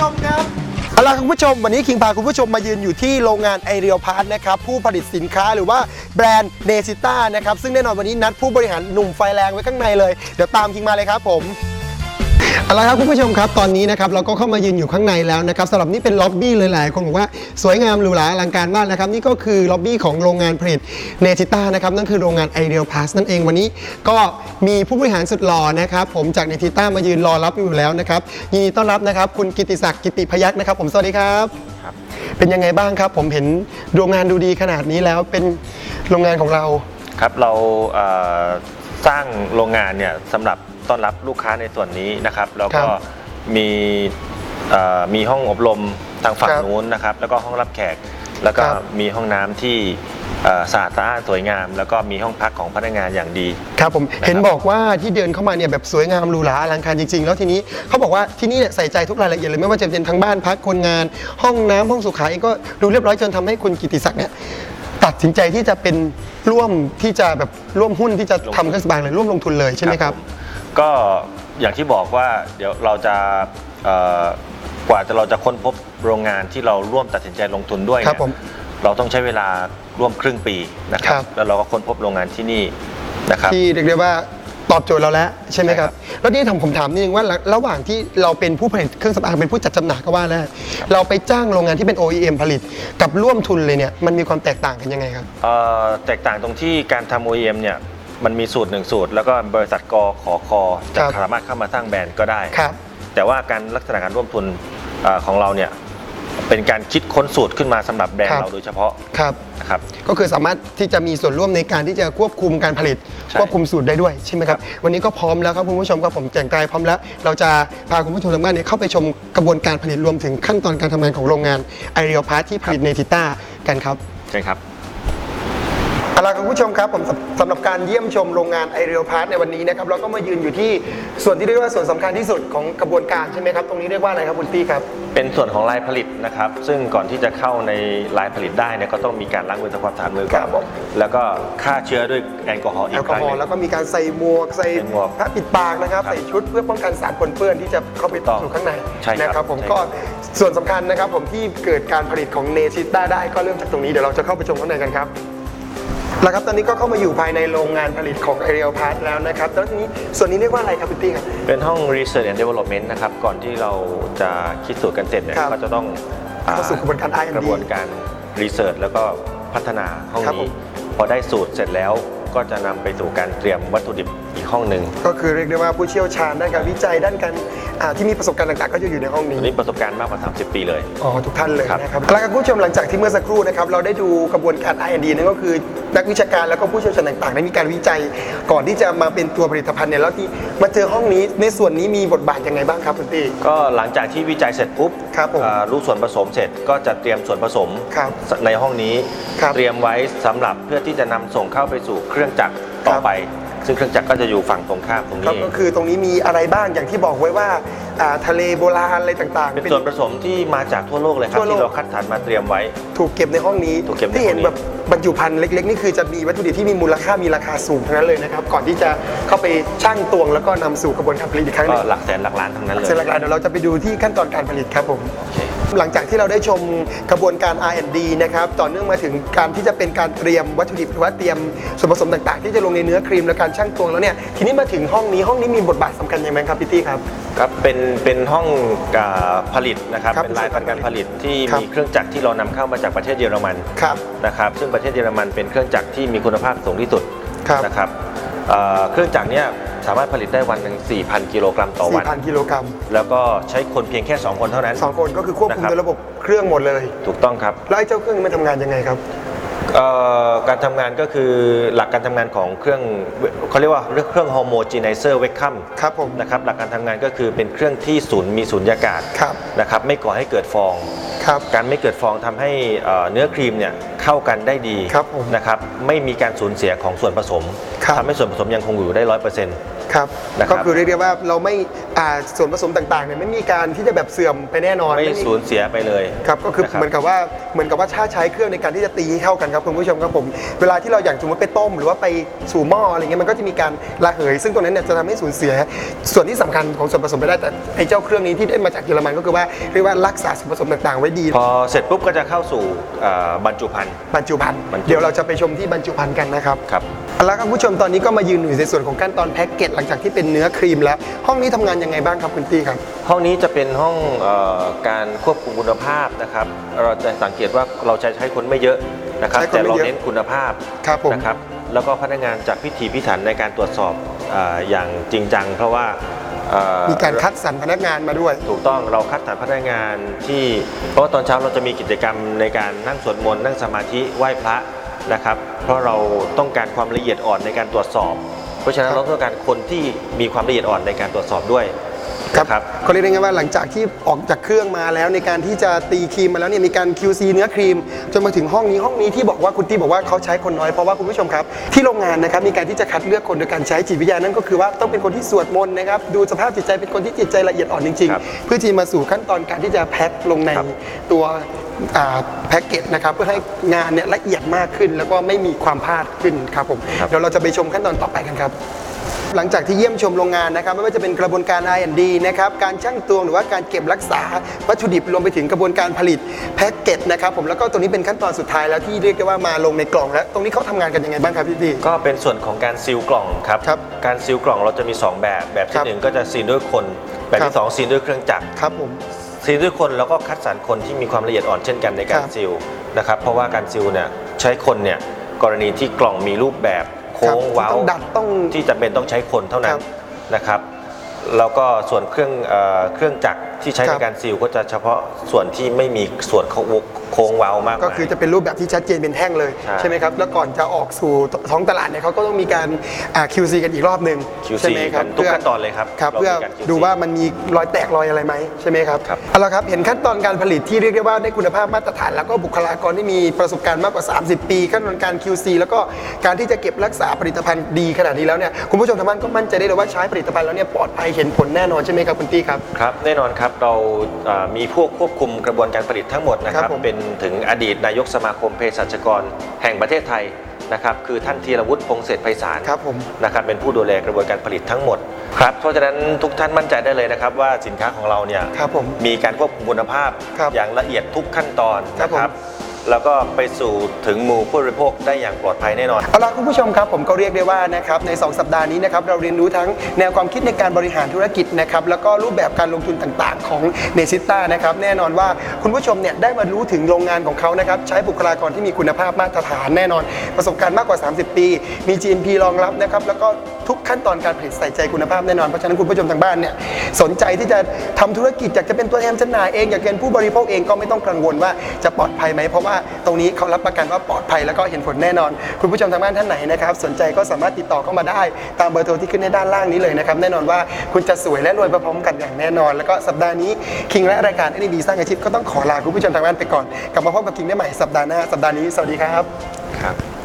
ชมครับเอาล่ะคุณผู้ชม วันนี้คิงพาคุณผู้ชมมายืนอยู่ที่โรงงานไอเรียลพาร์ทนะครับผู้ผลิตสินค้าหรือว่าแบรนด์เนซิต้านะครับซึ่งแน่นอนวันนี้นัดผู้บริหารหนุ่มไฟแรงไว้ข้างในเลย เดี๋ยวตามคิงมาเลยครับผม เอาละครับคุณผู้ชมครับตอนนี้นะครับเราก็เข้ามายืนอยู่ข้างในแล้วนะครับสำหรับนี่เป็นล็อบบี้เลยหลายคนบอกว่าสวยงามหรูหราอลังการมากนะครับนี่ก็คือล็อบบี้ของโรงงานผลิตเนติต้านะครับนั่นคือโรงงานไอเดียลพาสนั่นเองวันนี้ก็มีผู้บริหารสุดหล่อนะครับผมจากเนติต้ามายืนรอรับอยู่แล้วนะครับยินดีต้อนรับนะครับคุณกิติศักดิ์กิติพยักษ์นะครับ ผมสวัสดีครับครับเป็นยังไงบ้างครับ ผมเห็นโรงงานดูดีขนาดนี้แล้วเป็นโรงงานของเราครับเราเอ่อสร้างโรงงานเนี่ยสำหรับ ต้อนรับลูกค้าในส่วนนี้นะครับแล้วก็ครับมีเอ่อมีห้องอบรมทางฝั่งครับนู้นนะครับ แล้วก็ห้องรับแขก แล้วก็ครับ มีห้องน้ำที่เอ่อสะอาดสะอ้านสวยงาม แล้วก็มีห้องพักของพนักงานอย่างดี ครับผมเห็นบอกว่าที่เดินเข้ามาเนี่ยแบบสวยงามหรูหราอลังการจริง ๆ แล้วทีนี้เขาบอกว่าที่นี่เนี่ยใส่ใจทุกรายละเอียดเลยไม่ว่าจะเป็นทั้งบ้านพักคนงาน ห้องน้ำห้องสุขาเองก็ดูเรียบร้อยจนทำให้คุณกิติศักดิ์เนี่ยตัดสินใจที่จะเป็นร่วมที่จะแบบร่วมหุ้นที่จะทำเครื่องสำอางเลยร่วมลงทุนเลยใช่ไหมครับ ผม ก็อย่างที่บอกว่าเดี๋ยวเราจะเอ่อกว่าจะเราจะค้นพบโรงงานที่เราร่วมตัดสินใจลงทุนด้วยครับเนี่ยผมเราต้องใช้เวลาร่วมครึ่งปีนะครัครับ บ แล้วเราก็ค้นพบโรงงานที่นี่นะครับ ที่เรียกได้ว่าตอบโจทย์เราแล้วใช่ไหมครับใช่ครับแล้วนี่ทำผมถามนิดนึงว่าระระหว่างที่เราเป็นผู้ผลิตเครื่องสำอางเป็นผู้จัดจำหน่ายก็ว่าแล้วเราไปจ้างโรงงานที่เป็น OEM ผลิตกับร่วมทุนเลยเนี่ยมันมีความแตกต่างกันยังไงครับ เอ่อแตกต่างตรงที่การทำ OEM เนี่ย มันมีสูตรหนึ่งสูตร แล้วก็บริษัทกขอคอจะครับ สามารถเข้ามาสร้างแบรนด์ก็ได้ ครับ แต่ว่าการลักษณะการร่วมทุนเอ่อของเราเนี่ยเป็นการคิดค้นสูตรขึ้นมาสำหรับแบรนครัด์บ เราโดยเฉพาะครับ นะครับ ก็คือสามารถที่จะมีส่วนร่วมในการที่จะควบคุมการผลิต ใช่ควบคุมสูตรได้ด้วยใช่ไหมครับ วันนี้ก็พร้อมแล้วครับคุณผู้ชมครับผมแจงกายพร้อมแล้ว เราจะพาคุณผู้ชมทางบ้านเนี่ยเข้าไปชมกระบวนการผลิตรวมถึงขั้นตอนการทำงานของโรงงานไอเรียลพาร์ทที่ผลิตเนติต้ากันครับ ใช่ครับ เอาล่ะคุณผู้ชมครับผมสำสำหรับการเยี่ยมชมโรงงานไอเรียลพาร์ทในวันนี้นะครับเราก็มายืนอยู่ที่ส่วนที่เรียกว่าส่วนสำคัญที่สุดของกระบวนการใช่ไหมครับตรงนี้เรียกว่าอะไรครับคุณตี้ครับ เป็นส่วนของลายผลิตนะครับ ซึ่งก่อนที่จะเข้าในลายผลิตได้เนี่ยก็ต้องมีการล้างมือทำความสะอาดมือก่อครันบผม แล้วก็ฆ่าเชื้อด้วยแอลกอฮอล์อีแอกลคกอรั้งฮหอนึ่ล์ง แล้วก็มีการใส่หมวกใส่ใส่หมวกผ้าปิดปากนะครับครับใส่ชุดเพื่อป้องกันสารปนเปื้อนที่จะเข้าไปถูกต้องสู่ข้างในใช่ครับนะครับผมใช่ก็ส่วนสำคัญนะครับผมที่เกิดการผลิตของเนชิต้าได้ก็เริ่มจากตรงนี้เดี๋ยวเราจะเข้าไปชมข้างในกันครับ แล้วครับตอนนี้ก็เข้ามาอยู่ภายในโรงงานผลิตของ a r e a l Part แล้วนะครับแล้วทีนี้ส่วนนี้เรียกว่าอะไรครับพี่ตี้ครับ เป็นห้อง Research and Development นะครับ ก่อนที่เราจะคิดสูตรกันเสร็จเนี่ยครับ ก็จะต้องอ่เข้าสู่กระบวนการ R&D กระบวนการ Research แล้วก็พัฒนาห้องครับผนี้ ม พอได้สูตรเสร็จแล้วก็จะนำไปสู่การเตรียมวัตถุดิบอีกห้องหนึ่ง ก็คือเรียกได้ว่าผู้เชี่ยวชาญด้านการวิจัยด้านการ อ่าที่มีประสบการณ์ต่างๆ ก็จะอยู่ในห้องนี้ อันนี้ประสบการณ์มากกว่า 30 ปีเลย อ๋อทุกท่านเลยครับนะครับแล้วครับคุณผู้ชมหลังจากที่เมื่อสักครู่นะครับเราได้ดูกระบวนการ R&D นั่นก็คือ นักวิชาการแล้วก็ผู้เชี่ยวชาญต่างๆได้มีการวิจัย ก่อนที่จะมาเป็นตัวผลิตภัณฑ์เนี่ยแล้วที่มาเจอห้องนี้ในส่วนนี้มีบทบาทยังไงบ้างครับคุณตีก็หลังจากที่วิจัยเสร็จปุ๊บครับผมอ่ารู้ส่วนผสมเสร็จก็จะเตรียมส่วนผสมครับในห้องนี้ ครับเตรียมไว้สำหรับเพื่อที่จะนำส่งเข้าไปสู่เครื่องจักรต่อครับ ไปซึ่งเครื่องจักรก็จะอยู่ฝั่งตรงข้ามตรงนี้ก็คือตรงนี้มีอะไรบ้างอย่างที่บอกไว้ว่า อ่าทะเลโบราณอะไรต่างๆ เป็นส่วนผสมที่มาจากทั่วโลกเลยครับทั่วโลก ที่เราคัดสรรมาเตรียมไว้ ถูกเก็บในห้องนี้ถูกเก็บในที่เห็นห้องนี้ แบบบรรจุภัณฑ์เล็ก ๆ นี่คือจะมีวัตถุดิบที่มีมูลค่ามีราคาสูงทั้งนั้นเลยนะครับ ก่อนที่จะเข้าไปชั่งตวงแล้วก็นำสู่กระบวนการผลิตอีกครั้งหก็นึงหลักแสนหลักล้านทั้งนั้นเลย เสร็จหลักๆเดี๋ยวเราจะไปดูที่ขั้นตอนการผลิตครับผมโอเคหลังจากที่เราได้ชมกระบวนการ R&D นะครับ ต่อเนื่องมาถึงการที่จะเป็นการเตรียมวัตถุดิบหรือว่าเตรียมส่วนผสมต่างๆ ที่จะลงในเนื้อครีมและการชั่งตวงแล้วเนี่ย ทีนี้มาถึงห้องนี้ห้องนี้มีบทบาทสำคัญยังไงครับพี่ตี้ครับ ครับเป็นเป็นห้องอ่าผลิตนะครับครับเป็นลายพันการผลิตที่ครับมีเครื่องจักรที่เรานำเข้ามาจากประเทศเยอรมันครับนะครับซึ่งประเทศเยอรมันเป็นเครื่องจักรที่มีคุณภาพสูงที่สุดครับ นะครับเอ่อเครื่องจักรเนี้ยสามารถผลิตได้วันหนึ่ง4,000 กิโลกรัมต่อวัน 4,000กิโลกรัมแล้วก็ใช้คนเพียงแค่ 2 คนเท่านั้น สองคนก็คือควบคุมนะครับ โดยระบบเครื่องหมดเลย ถูกต้องครับ แล้วไอ้เจ้าเครื่องนี้มันทำงานยังไงครับเอ่อ การทำงานก็คือหลักการทำงานของเครื่องเขาเรียกว่าเครื่อง homogenizer vacuum ครับผมนะครับหลักการทำงานก็คือเป็นเครื่องที่ศูนย์มีศูนยากาศครับนะครับไม่ก่อให้เกิดฟองครับการไม่เกิดฟองทำให้เอ่อเนื้อครีมเนี่ยเข้ากันได้ดีครับผมนะครับไม่มีการสูญเสียของส่วนผสมครับทำให้ส่วนผสมยังคงอยู่ได้ร้อยเปอร์เซ็นต์ ครับนะครับก็คือเรียกได้ว่าเราไม่อ่าส่วนผสมต่างๆเนี่ยไม่มีการที่จะแบบเสื่อมไปแน่นอนไม่มีสูญเสียไปเลย ครับก็คือนะครับ เหมือนกับว่าเหมือนกับว่าถ้าใช้เครื่องในการที่จะตีให้เข้ากันครับคุณผู้ชมครับผมเวลาที่เราอย่างสมมติไปต้ม หรือว่าไปสู่หม้ออะไรเงี้ยมันก็จะมีการระเหย ซึ่งตรงนั้นเนี่ยจะทำให้สูญเสีย ส่วนที่สำคัญของส่วนผสมไปได้แต่ไอ้เจ้าเครื่องนี้ที่ได้มาจากเยอรมันก็คือว่าเรียกว่ารักษาส่วนผสมต่างๆ ไว้ดี พอเสร็จปุ๊บก็จะเข้าสู่เอ่อบรรจุภัณฑ์ บรรจุภัณฑ์บรรจุ เดี๋ยวเราจะไปชมที่บรรจุภัณฑ์กันนะครับ ครับ เอาละครับคุณผู้ชมตอนนี้ก็มายืนอยู่ในส่วนของขั้นตอนแพ็กเกจหลังจากที่เป็นเนื้อครีมแล้ว ห้องนี้ทำงานยังไงบ้างครับคุณตี้ครับ ห้องนี้จะเป็นห้องเออการควบคุมคุณภาพนะครับ เราจะสังเกตว่าเราจะใช้คนไม่เยอะนะครับ ใช้คนแต่ไม่เราเยอะ เน้นคุณภาพครับผม นะครับ แล้วก็พนักงานจากพิถีพิถันในการตรวจสอบอาอย่างจริงจัง เพราะว่าเอ่อมีการคัดสรรพนักงานมาด้วย ถูกต้องเราคัดสรรพนักงานที่เพราะว่าตอนเช้าเราจะมีกิจกรรมในการนั่งสวดมนต์นั่งสมาธิไหว้พระ นะครับ เพราะเราต้องการความละเอียดอ่อนในการตรวจสอบ เพราะฉะนั้นครับเราต้องการคนที่มีความละเอียดอ่อนในการตรวจสอบด้วยครับนะครับเขาเรียกได้ไงว่าหลังจากที่ออกจากเครื่องมาแล้วในการที่จะตีครีมมาแล้วเนี่ยมีการ QC เนื้อครีม จนมาถึงห้องนี้ห้องนี้ที่บอกว่าคุณตี้บอกว่าเขาใช้คนน้อยเพราะว่าคุณผู้ชมครับ ที่โรงงานนะครับมีการที่จะคัดเลือกคนโดยการใช้จิตวิทยานั่นก็คือว่าต้องเป็นคนที่สวดมนต์นะครับดูสภาพจิตใจเป็นคนที่จิตใจละเอียดอ่อนจริงครับๆเพื่อที่มาสู่ขั้นตอนการที่จะแพ็คลงในครับตัวอ่า แพ็กเกจนะครับเพื่อให้งานเนี่ยละเอียดมากขึ้น แล้วก็ไม่มีความพลาดขึ้นครับผมครับเดี๋ยวเราจะไปชมขั้นตอนต่อไปกันครับ หลังจากที่เยี่ยมชมโรงงานนะครับ ไม่ว่าจะเป็นกระบวนการ R&D นะครับการช่างตวงหรือว่าการเก็บรักษาวัตถุดิบรวมไปถึงกระบวนการผลิตแพ็กเกจนะครับผมแล้วก็ตรงนี้เป็นขั้นตอนสุดท้ายแล้วที่เรียกได้ว่ามาลงในกล่องแล้ว ตรงนี้เขาทำงานกันยังไงบ้างครับพี่ดีก็เป็นส่วนของการซีลกล่องครับครับการซีลกล่องเราจะมี 2 แบบแบบครัที่บหนึ่งก็จะซีลด้วยคนแบบครัที่บสองซีลด้วยเครื่องจักรครับผม ซีลด้วยคนแล้วก็คัดสรรคนที่มีความละเอียดอ่อนเช่นกันในการครับซีลนะครับเพราะว่าการซีลเนี่ยใช้คนเนี่ยกรณีที่กล่องมีรูปแบบโค้งครับเว้าต้องดัดต้องที่จำเป็นต้องใช้คนเท่านั้คนรับ นะครับแล้วก็ส่วนเครื่องเอ่อเครื่องจักรที่ใช้ครัในบการซีลก็จะเฉพาะส่วนที่ไม่มีส่วนโค้งเว้ามากมายก็คือจะเป็นรูปแบบที่ชัดเจนเป็นแท่งเลยใช่ใช่ไหมครับแล้วก่อนจะออกสู่ท้องตลาดเนี่ยเขาก็ต้องมีการอ่า QC กันอีกรอบหนึ่ง QC ใช่ไหมครับกันทุกขั้นตอนเลยครับครับเราเพื่อมีการ QC ดูว่ามันมีรอยแตกรอยอะไรไหมใช่ไหมครับครับเอาละครับเห็นขั้นตอนการผลิตที่เรียกได้ว่าได้คุณภาพมาตรฐาน แล้วก็บุคลากรที่มีประสบการณ์มากกว่า 30 ปี ขั้นตอนการ QC แล้วก็การที่จะเก็บรักษาผลิตภัณฑ์ดีขนาดนี้แล้วเนี่ยคุณผู้ชมทางบ้านก็มั่นใจได้เลยว่าใช้ผลิตภัณฑ์แล้วเนี่ยปลอดภัยเห็นผลแน่นอนใช่ไหมครับคุณตี้ครับครับแน่นอนครับเราเอ่อมีพวกควบคุมกระบวนการผลิตทั้งหมดนะคครัรับบผมเป็นถึงอดีตนายกสมาคมเภสัชกรแห่งประเทศไทยนะครับคือท่านธีรวุฒิพงษ์เศรษฐไพศาลครับผมนะครับเป็นผู้ดูแลกระบวนการผลิตทั้งหมดครับเพราะฉะนั้นทุกท่านมั่นใจได้เลยนะครับ ว่าสินค้าของเราเนี่ยครับผมมีการควบคุมคุณภาพครับอย่างละเอียดทุกขั้นตอนครับนะครัผม แล้วก็ไปสู่ถึงหมู่ผู้บริโภคได้อย่างปลอดภัยแน่นอน เอาล่ะคุณผู้ชมครับผมก็เรียกได้ว่านะครับใน 2 สัปดาห์นี้นะครับเราเรียนรู้ทั้งแนวความคิดในการบริหารธุรกิจนะครับแล้วก็รูปแบบการลงทุนต่างๆ ของเนซิต้านะครับแน่นอนว่าคุณผู้ชมเนี่ยได้มารู้ถึงโรงงานของเขานะครับใช้บุคลากรที่มีคุณภาพมาตรฐานแน่นอน ประสบการณ์มากกว่า 30 ปี มี GMP รองรับนะครับแล้วก็ทุกขั้นตอนการผลิตใส่ใจคุณภาพแน่นอนเพราะฉะนั้นคุณผู้ชมทางบ้านเนี่ยสนใจที่จะทำธุรกิจอยากจะเป็นตัวแทนจำหน่ายเองอยากเป็นผู้บริโภคเองก็ไม่ต้องกังวลว่าจะปลอดภัยไหมเพราะว่าตรงนี้เขารับประกันว่าปลอดภัยแล้วก็เห็นผลแน่นอน คุณผู้ชมทางบ้านท่านไหนนะครับสนใจก็สามารถติดต่อเข้ามาได้ ตามเบอร์โทรที่ขึ้นในด้านล่างนี้เลยนะครับแน่นอนว่าคุณจะสวยและรวยไปพร้อมกันอย่างแน่นอน แล้วก็สัปดาห์นี้คิงและรายการเอ็นดีสร้างอาชีพก็ต้องขอลาคุณผู้ชมทางบ้านไปก่อนกลับมาพบกับคิงได้ใหม่สัปดาห์หน้าสัปดาห์นี้สวัสดีครับครับ